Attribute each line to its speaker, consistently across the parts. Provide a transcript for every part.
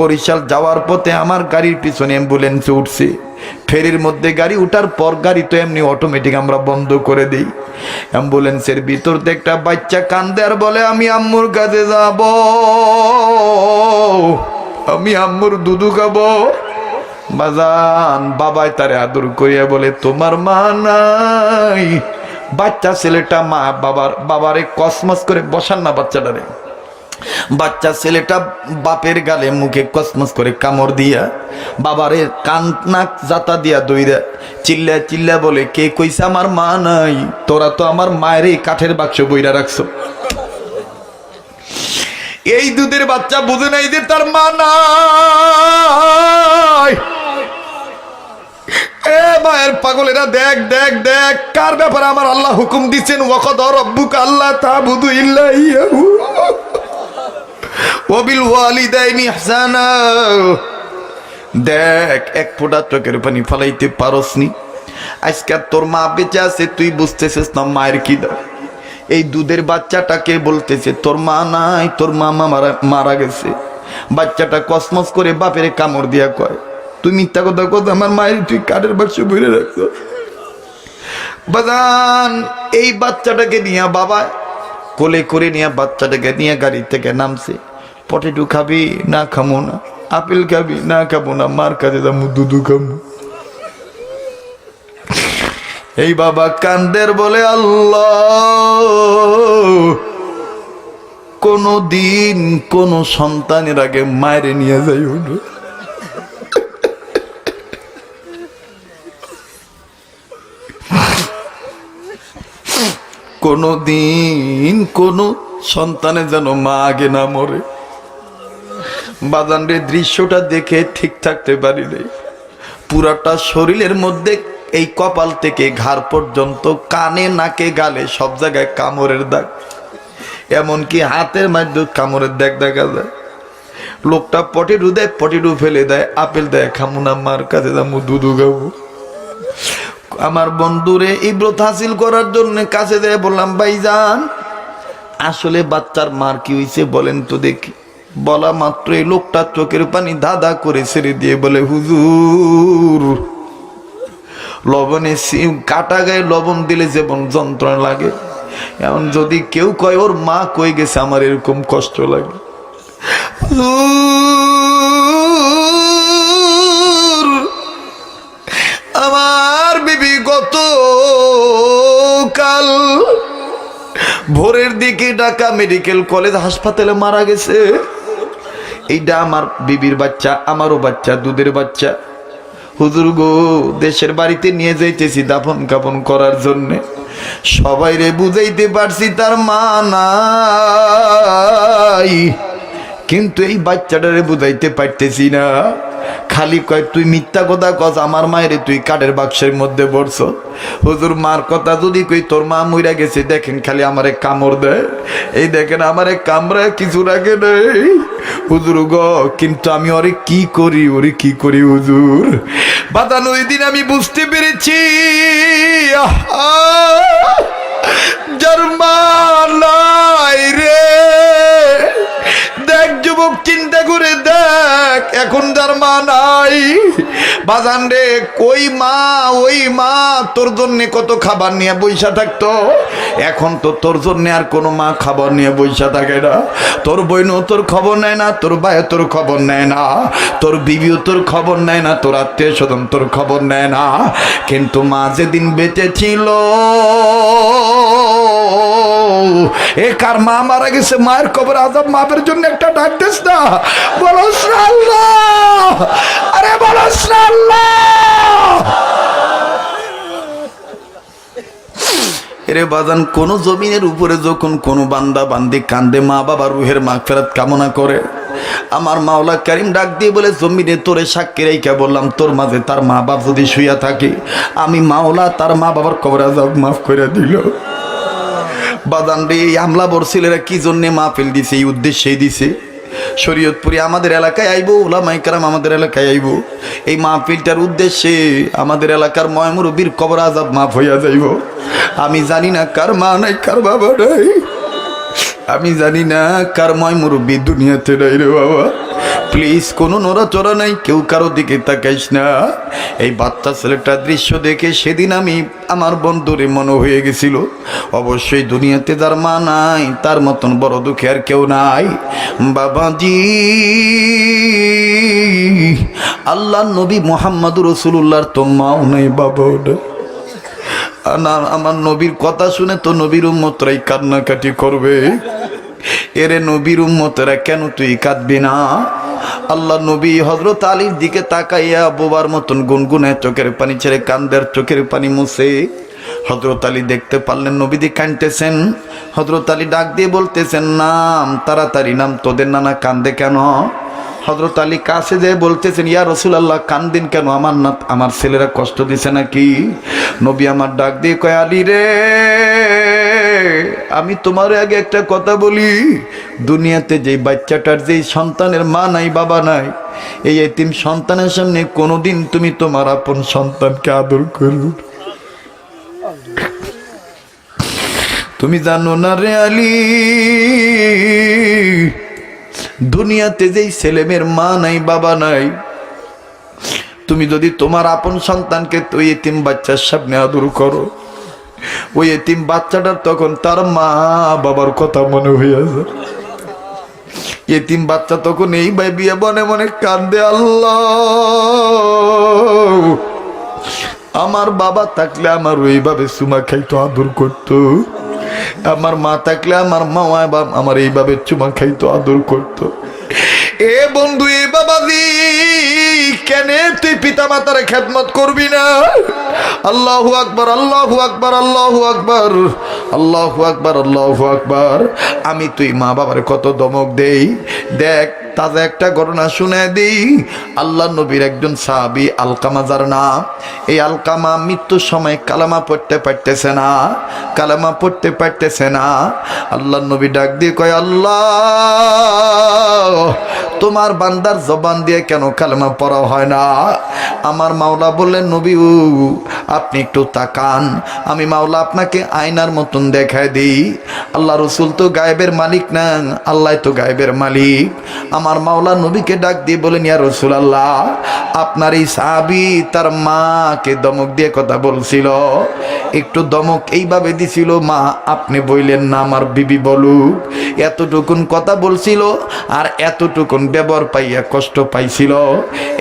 Speaker 1: বরিশাল যাওয়ার পথে আমার গাড়ির পিছনে অ্যাম্বুলেন্সে উঠছে। ফেরির মধ্যে গাড়ি উঠার পর গাড়ি তো এমনি অটোমেটিক আমরা বন্ধ করে দিই। অ্যাম্বুলেন্সের ভিতর একটা বাচ্চা কান্দে আর বলে, আমি আম্মুর কাছে যাব। আমি আম্মুর দুধু খাব। বাজান বাবাই তারে আদর করিয়া বলে, তোমার মা নাই। বাচ্চা ছেলেটা মা, বাবার, বাবারে কসমস করে বসান না বাচ্চাটারে। বাচ্চা ছেলেটা বাপের গালে মুখে কসমস করে কামড় দিয়া বাবারে কান নাক জাতা দিয়া দইরা চিল্লা চিল্লা বলে, কে কইছে আমার মা নাই? তোরা তো আমার মায়ের এই কাঠের বাক্স বইরা রাখছো। এই দুধের বাচ্চা বুঝে নাই যে তার মা নাই। এ মায়ের পাগলেরা, দেখ দেখ দেখ, কার ব্যাপারে আমার আল্লাহ হুকুম দিচ্ছেন? ওয়াকদ রব্বুক আল্লাহ তাবুদু ইল্লা ইয়াহু ওবিল ওয়ালিদাইনি ইহসানা। দেখ, এক ফোঁটা চোখের পানি ফালাইতে পারসনি। আজকে তোর মা বেঁচে আছে, তুই বুঝতেছিস না মায়ের কি দাও এই দুধের বাচ্চাটাকে বলতেছে, তোর মা নাই, তোর মা মারা মারা গেছে। বাচ্চাটা কসমস করে বাপের কামড় দিয়া কয়, তুই মিথ্যা কথা কথা আমার মায়ের তুই কাঠের বাক্স বইরে রাখছো বাজান, এই বাচ্চাটাকে নিয়ে বাবা কোলে করে নিয়ে বাচ্চাটাকে নিয়ে গাড়ি থেকে নামছে। পটেটো খাবি, না খামো না। আপেল খাবি, না খাব না। মার কাছে যাব দুধু খাব এই বাবা কান্দের বলে, আল্লাহ কোনো দিন কোনো সন্তানের আগে মায়ের নিয়ে যাই হলো কোনো দিন কোনো সন্তানে যেন মা আগে না মরে। বাজানরে দৃশ্যটা দেখে ঠিক থাকতে পারি পুরাটা শরীরের মধ্যে এই কপাল থেকে ঘাড় পর্যন্ত কানে, নাকে, গালে সব জায়গায় কামড়ের দাগ। এমনকি হাতের মাধ্যমে কামড়ের দাগ দেখা যায়। লোকটা পটেটু দেয় পটেটু ফেলে দেয়, আপেল দেয়, খামুনা, মার কাছে দামু দুধু গাবো আমার বন্ধুরে ইব্রত হাসিল করার জন্য কাছে দেয় বললাম, ভাইজান, আসলে বাচ্চার মার কি হয়েছে বলেন তো দেখি। বলা মাত্র এই লোকটা চোখের পানি দাদা করে ছেড়ে দিয়ে বলে, হুজুর লবণে কাটা গায়ে লবণ দিলে যেমন যন্ত্রণা লাগে, এমন যদি কেউ কয়, ওর মা কই গেছে, আমার এরকম কষ্ট লাগে। আমার বিবি গত কাল ভোরের দিকে ঢাকা মেডিকেল কলেজ হাসপাতালে মারা গেছে। এইটা আমার বিবির বাচ্চা, আমারও বাচ্চা, দুধের বাচ্চা। হুজুর গো, দেশের বাড়িতে নিয়ে যাইতেছি দাফন কাপন করার জন্যে। সবাই রে বুঝাইতে পারছি তার মা নাই। কিন্তু এই বাচ্চাটারে বুঝাইতে পারতেছি না। খালি কয় তুই মিথ্যা কথা কস আমার মায়ের তুই কাঠের বাক্সের মধ্যে পড়ছ হুজুর মার কথা যদি কই তোর মা মইরা গেছে দেখেন খালি আমারে কামড় দেয়। এই দেখেন আমারে কামড়ে কিছু রাখে নেই। হুজুর গ কিন্তু আমি ওরে কি করি ওরে কি করি হুজুর? বাদান ওই দিন আমি বুঝতে পেরেছি আহা, যার মা নাই রে। দেখ, যুবক, চিন্তা করে দেখ, এখন যার মা নাই। বাজান রে, কই মা, ওই মা, তোর জন্যে কত খাবার নিয়ে বইসা থাকতো? এখন তো তোর জন্য আর কোনো মা খাবার নিয়ে বইসা থাকে না। তোর বইনও তোর খবর নেয় না, তোর ভাইও তোর খবর নেয় না। তোর বিবিও তোর খবর নেয় না, তোর আত্মীয় স্বজন তোর খবর নেয় না। কিন্তু মা যেদিন বেঁচে ছিল, এ কার মা মারা গেছে, মায়ের খবর আজব মাপের জন্য একটা ডাক দিস না বলো আরে বলো এরে বাজান, কোন জমিনের উপরে যখন কোনো বান্দা বান্দি কান্দে, মা বাবা রুহের মাগফেরাত কামনা করে, আমার মাওলা কারিম ডাক দিয়ে বলে, জমিনে তোরে সাক্ষী রেখা বললাম, তোর মাঝে তার মা বাপ যদি শুইয়া থাকে, আমি মাওলা তার মা বাবার কবরাজ মাফ করে দিল। বাদান রে এই আমলা বরছিলেরা কি জন্যে মাহফিল দিছে, এই উদ্দেশ্যেই দিছে? শরীয়তপুরি আমাদের এলাকায় আইবো ওলামাই কারাম আমাদের এলাকায় আইবো। এই মাহফিলটার উদ্দেশ্যে আমাদের এলাকার ময়মুরবির কবর আজাব মাফ হইয়া যাইব। আমি জানি না কার মা নাই, কার বাবা নাই। আমি জানি না কার ময় মুরব্বী দুনিয়াতে নাই রে বাবা। প্লিজ, কোনো নড়াচড়া নাই, কেউ কারও দিকে তাকাইস না। এই বাচ্চা ছেলেটার দৃশ্য দেখে সেদিন আমি আমার বন্ধুরে মনে হয়ে গেছিল। অবশ্যই দুনিয়াতে যার মা নাই, তার মতন বড় দুঃখে আর কেউ নাই। বাবাজি, আল্লাহ নবী মোহাম্মদ রসুল্লাহর তো মাও নাই নাই না আমার নবীর কথা শুনে তো নবীর উম্মতরাই কান্নাকাটি করবে। এরে নবীর উম্মতরা কেন তুই কাঁদবি না? আল্লাহ নবী হজরত আলীর দিকে তাকাইয়া বোবার মতন গুনগুনে চোখের পানি ছেড়ে কান্দের চোখের পানি মুছে। হজরত আলী দেখতে পারলেন নবীদি কানতেছেন হজরত আলী ডাক দিয়ে বলতেছেন, নাম, তাড়াতাড়ি নাম, তোদের নানা কান্দে কেন? হজরত আলী কাছে যে বলতেছেন, ইয়া রসুল আল্লাহ কান্দিন কেন? আমার না, আমার ছেলেরা কষ্ট দিছে নাকি? নবী আমার ডাক দিয়ে কয়, আলী রে আমি তোমার আগে একটা কথা বলি। দুনিয়াতে যে বাচ্চাটার যেই সন্তানের মা নাই, বাবা নাই, এই এতিম সন্তানের সামনে কোনোদিন তুমি তোমার আপন সন্তানকে আদর করো তুমি জানো না রে আলী, দুনিয়াতে যেই ছেলেমেয়ের মা নাই, বাবা নাই, তুমি যদি তোমার আপন সন্তানকে তুই এতিম বাচ্চার সামনে আদর করো। ওই এতিম বাচ্চাটার তখন তার মা বাবার কথা মনে হইয়া যায় এতিম বাচ্চা তখন এই ভাবিয়া মনে মনে কান্দে, আল্লাহ, আমার বাবা থাকলে আমার ওইভাবে সুমা খাইতো, আদর করতো। আমার মা থাকলে আমার মা আমার এইভাবে চুমা খাইতো, আদর করতো। এ বন্ধু, এ বাবাজি, কেন তুই পিতা মাতার খেদমত করবি না? আল্লাহ আকবর আল্লাহ আকবর আল্লাহ আকবর আল্লাহ আকবর আল্লাহ আকবর। আমি তুই মা বাবার কত দমক দেই? দেখ তাজা একটা ঘটনা শুনে দিই। আল্লাহ নবীর একজন সাহাবি আলকামা যার নাম। এই আলকামা মৃত্যুর সময় কালামা পড়তে পারতেছে না। কালামা পড়তে পারতেছে না। আল্লাহ নবী ডাক দিয়ে কয়, আল্লাহ, তোমার বান্দার জবান দিয়ে কেন কালেমা পড়া হয় না? আমার মাওলা বললেন, নবী, আপনি একটু তাকান। আমি মাওলা আপনাকে আয়নার মতন দেখায় দিই। আল্লাহ রসুল তো গায়েবের মালিক না, আল্লাহ তো গায়েবের মালিক। আমার মাওলা নবীকে ডাক দিয়ে বলেন, ইয়া রসুল আল্লাহ আপনার এই সাবি তার মাকে দমক দিয়ে কথা বলছিল। একটু দমক এইভাবে দিছিল, মা, আপনি বললেন না আমার বিবি বলুক। এতটুকুন কথা বলছিল আর এতটুকুন ব্যবহার পাইয়া কষ্ট পাইছিল।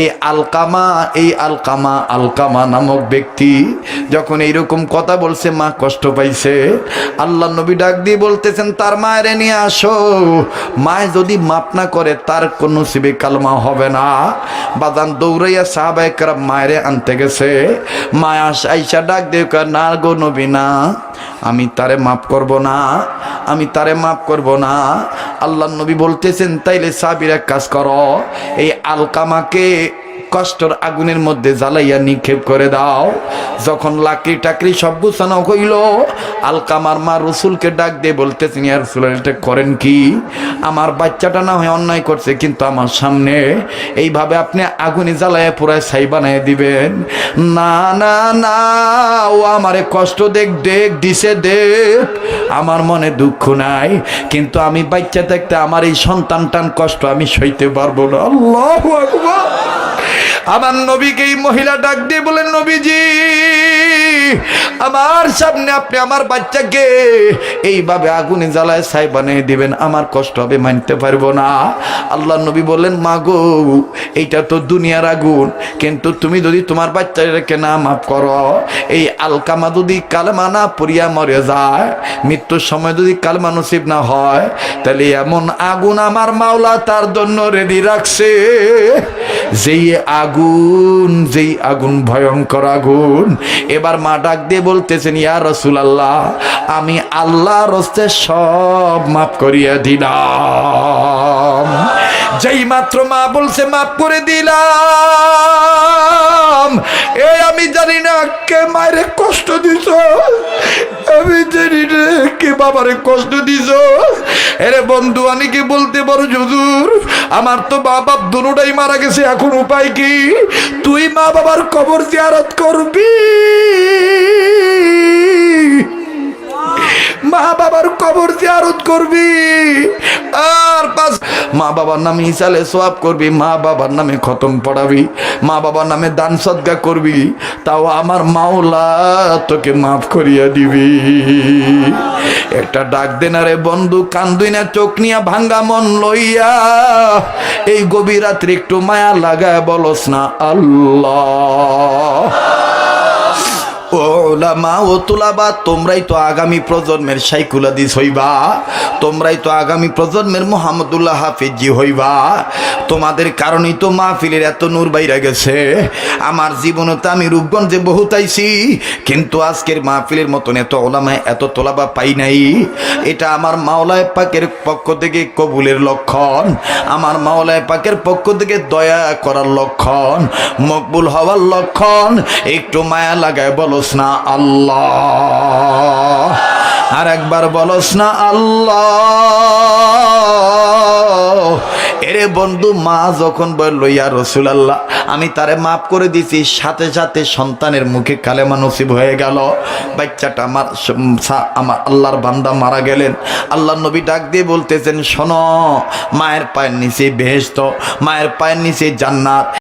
Speaker 1: এই আলকামা এই আলকামা আলকামা নামক ব্যক্তি যখন এইরকম কথা বলছে, মা, কষ্ট পাইছে। আল্লাহ নবী ডাক দিয়ে বলতেছেন, তার মায়ের নিয়ে আসো। মায় যদি মাপ না করে তার কোনো সিবি কালমা হবে না। বাদান দৌড়াইয়া সাহাবাই কারাম মায়েরে আনতে গেছে। মায়া আইসা ডাক দিয়ে না গো নবী, না। আমি তারে মাফ করব না। আমি তারে মাফ করব না। আল্লাহ নবী বলতেছেন, তাইলে সাবির এক কাজ করো। এই আলকামাকে কষ্টর আগুনের মধ্যে জ্বালাইয়া নিক্ষেপ করে দাও। যখন লাকড়ি টাকরি সব গুছানো হইল, আলকামার মা রসুলকে ডাক দিয়ে বলতেছেন, ইয়া করেন কি? আমার বাচ্চাটা না হয় অন্যায় করছে, কিন্তু আমার সামনে এইভাবে আপনি আগুনে জ্বালাইয়া পুরায় ছাই বানায় দিবেন। না না না, ও আমারে কষ্ট দেখ দেখ, দিছে, দেখ। আমার মনে দুঃখ নাই, কিন্তু আমি বাচ্চা থাকতে আমার এই সন্তান টান কষ্ট আমি সইতে পারব না। আল্লাহ আকবার। আমার নবীকে এই মহিলা ডাক দিয়ে বলেন নবীজি। আমার সামনে আপনি আমার বাচ্চাকে এইভাবে আগুনে জ্বালায় ছাই বানিয়ে দিবেন, আমার কষ্ট হবে, মানতে পারব না। আল্লাহ নবী বললেন, মা গো, এইটা তো দুনিয়ার আগুন, কিন্তু তুমি যদি তোমার বাচ্চাটাকে না মাফ করো, এই আলকামা যদি কালমা না পড়িয়া মরে যায়, মৃত্যুর সময় যদি কালমা নসিব না হয়, তাহলে এমন আগুন আমার মাওলা তার জন্য রেডি রাখছে। যেই আগুন যেই আগুন, ভয়ঙ্কর আগুন, এবার মা ডাক দিয়ে বলতেছেন ইয়া রসুল আল্লাহ আমি আল্লাহ রস্তে সব মাফ করিয়া দিলাম। যেই মাত্র মা বলছে, মাফ করে দিলাম। এ আমি জানি না কে মায়ের কষ্ট দিছ। আমি জানি না কে বাবারে কষ্ট দিছ। এরে বন্ধু, আমি কি বলতে পারো জুজুর আমার তো মা বাপ দুটাই মারা গেছে, এখন উপায় কি? তুই মা বাবার কবর জিয়ারত করবি? করবি? আর পাঁচ মা বাবার নামে ইসালে সোয়াব করবি, মা বাবার নামে খতম পড়াবি, মা বাবার নামে দান সদ্গা করবি, তাও আমার মাওলা তোকে মাফ করিয়া দিবি। একটা ডাক দেনারে বন্ধু কান্দুই না, চোখ নিয়া ভাঙ্গা মন লইয়া, এই গভীর রাত্রে একটু মায়া লাগায় বলস না আল্লাহ। ওলামা ও তুলাবা, তোমরাই তো আগামী প্রজন্মের সাইকুলাদিস হইবা। তোমরাই তো আগামী প্রজন্মের মোহাম্মদুল্লাহ হাফিজি হইবা। তোমাদের কারণেই তো মাহফিলের এত নূর বাইরা গেছে। আমার জীবনে তো আমি রূপগঞ্জে বহুত আইছি, কিন্তু আজকের মাহফিলের মতন এত ওলামায় এত তোলাবা পাই নাই। এটা আমার মাওলায় পাকের পক্ষ থেকে কবুলের লক্ষণ। আমার মাওলায় পাকের পক্ষ থেকে দয়া করার লক্ষণ। মকবুল হওয়ার লক্ষণ। একটু মায়া লাগায় বলস না আল্লাহ। আর একবার বলস না আল্লাহ। এরে বন্ধু, মা যখন বলল, ইয়া রসুল আল্লাহ আমি তারে মাফ করে দিছি। সাথে সাথে সন্তানের মুখে কালেমা নসিব হয়ে গেল। বাচ্চাটা আমার আমার আল্লাহর বান্দা মারা গেলেন। আল্লাহ নবী ডাক দিয়ে বলতেছেন, শোনো, মায়ের পায়ের নিচে বেহেস্ত মায়ের পায়ের নিচে জান্নাত।